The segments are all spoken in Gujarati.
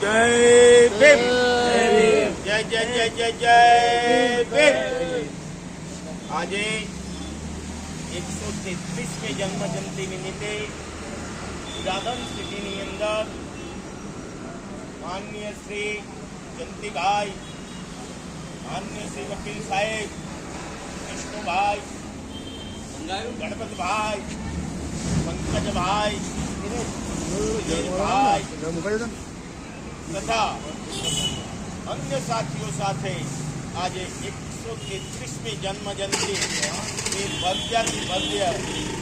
જય ભીમ જય જય જય જય જય ભીમ આજે એકસો તેત્રીસમી જન્મ જયંતિ નિમિત્તે ગાર્ડન સિટીની અંદર માનનીય શ્રી જયંતિભાઈ માનનીય શ્રી વકીલ સાહેબ વિષ્ણુભાઈ ગણપતભાઈ પંકજભાઈ દિનેશભાઈ તથા અન્ય સાથીઓ સાથે આજે એકસો તેત્રીસમી જન્મ જયંતિ એ ભવ્યાથી ભવ્ય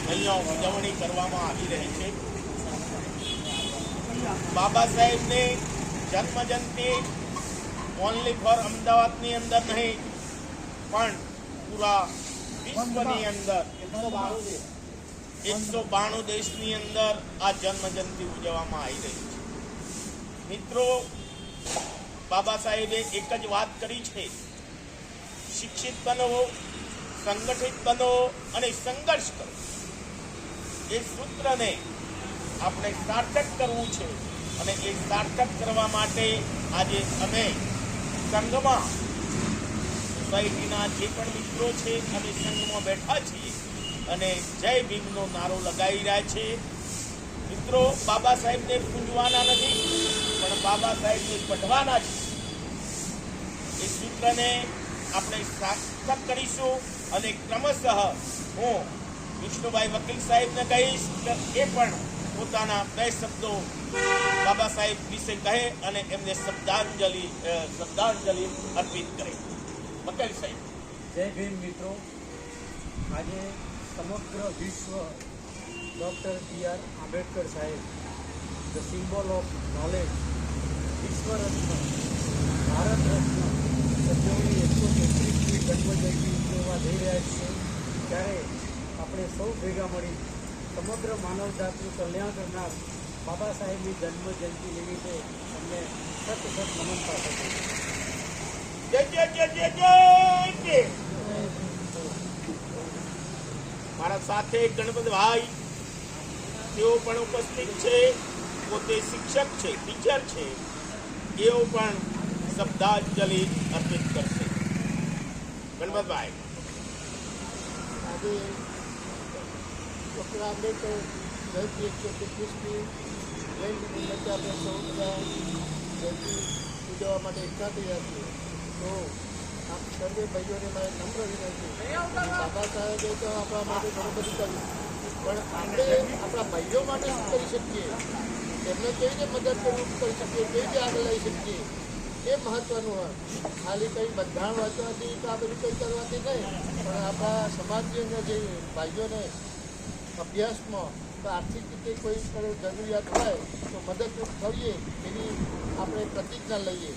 અહીંયા ઉજવણી કરવામાં આવી રહી છે. બાબા સાહેબની જન્મ જયંતિ ઓનલી ફોર અમદાવાદની અંદર નહીં, પણ પૂરા વિશ્વની અંદર એકસો બાણું દેશની અંદર આ જન્મજયંતિ ઉજવવામાં આવી રહી છે. મિત્રો, બાબા સાહેબે એક જ વાત કરી છે. શિક્ષિત બનો, સંગઠિત બનો અને સંઘર્ષ કરો. એ સૂત્રને આપણે સાર્થક કરવું છે અને એ સાર્થક કરવા માટે આજે અમે સંઘમાં સોસાયટીના જે પણ મિત્રો છે અમે સંઘમાં બેઠા છીએ અને જય ભીમનો નારો લગાવી રહ્યા છે. મિત્રો, બાબા સાહેબને પૂજવાના નથી. બાબા સાહેબને પઢવાના છે. એ સૂત્રને આપણે સાર્થક કરીશું અને ક્રમશઃ હું વિષ્ણુભાઈ વકીલ સાહેબને કહીશ કે એ પણ પોતાના બે શબ્દો બાબા સાહેબ વિશે કહે અને એમને શબ્દાંજલિ શ્રદ્ધાંજલિ અર્પિત કરે. વકીલ સાહેબ. જય ભીમ મિત્રો. આજે સમગ્ર વિશ્વ ડૉક્ટર બી આર આંબેડકર સાહેબ, ધ સિમ્બોલ ઓફ નોલેજ વિશ્વ રત્ન ભારત રત્ન સત્યોની એકસો તેત્રીસમી જન્મજયંતિ જઈ રહ્યા છીએ ત્યારે આપણે સૌ ભેગા મળી સમગ્ર માનવ જાતનું કલ્યાણ કરનાર બાબા સાહેબની જન્મ જયંતિ નિમિત્તે અમને સત સત નમન જય. મારા સાથે ગણપતભાઈ તેઓ પણ ઉપસ્થિત છે પોતે શિક્ષક છે ટીચર છે એઓ પણ શબ્દાંજલિ અર્પિત કરશે. ગણપતભાઈ. આજે ડૉક્ટર આંબેડકર જયંતિ એકસો તેત્રીસમી જયંતિ નિમિત્તે આપણે સૌ બધા જયંતિ ઉજવવા માટે એકઠા થયા છીએ તો આપ સર્વે ભાઈઓને મારે નમ્ર વિનંતી બાબા સાહેબે તો આપણા માટે ઘણું બધું કર્યું. પણ આપણે આપણા ભાઈઓ માટે શું કરી શકીએ? તેમને કેવી રીતે મદદ કરવું કરી શકીએ, કેવી રીતે આગળ લઈ શકીએ? એ મહત્વનું હોય. ખાલી કંઈ બંધારણ વાંચવાથી કે આ બધું કંઈ કરવાથી નહીં, પણ આપણા સમાજની અંદર જે ભાઈઓને અભ્યાસમાં તો આર્થિક રીતે કોઈ જરૂરિયાત હોય, તો મદદરૂપ કરીએ, એની આપણે પ્રતિજ્ઞા લઈએ.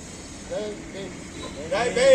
જય જય